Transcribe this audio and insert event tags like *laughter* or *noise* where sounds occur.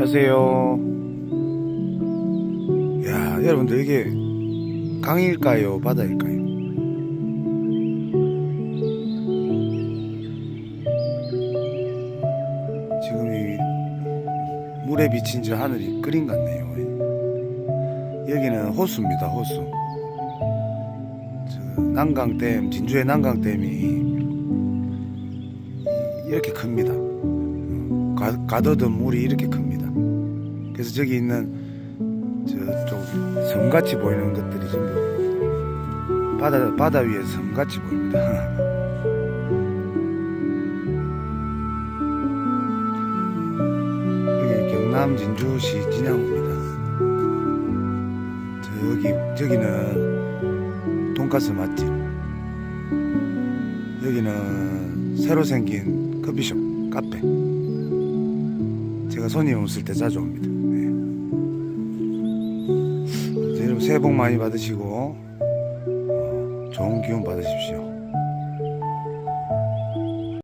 안녕하세요. 야, 여러분들 이게 강일까요? 바다일까요? 지금 이 물에 비친 저 하늘이 그림 같네요. 여기는 호수입니다. 호수. 저 난강댐, 진주의 난강댐이 이렇게 큽니다. 가, 가둬둔 물이 이렇게 큽니다. 그래서 저기 있는 저쪽 섬같이 보이는 것들이 전부 바다 바다 위에 섬같이 보입니다. *laughs* 여기 경남 진주시 진양호입니다. 저기 저기는 돈가스 맛집. 여기는 새로 생긴 커피숍 카페. 제가 손님 없을 때 자주 옵니다. 새해 복 많이 받으시고 어, 좋은 기운 받으십시오.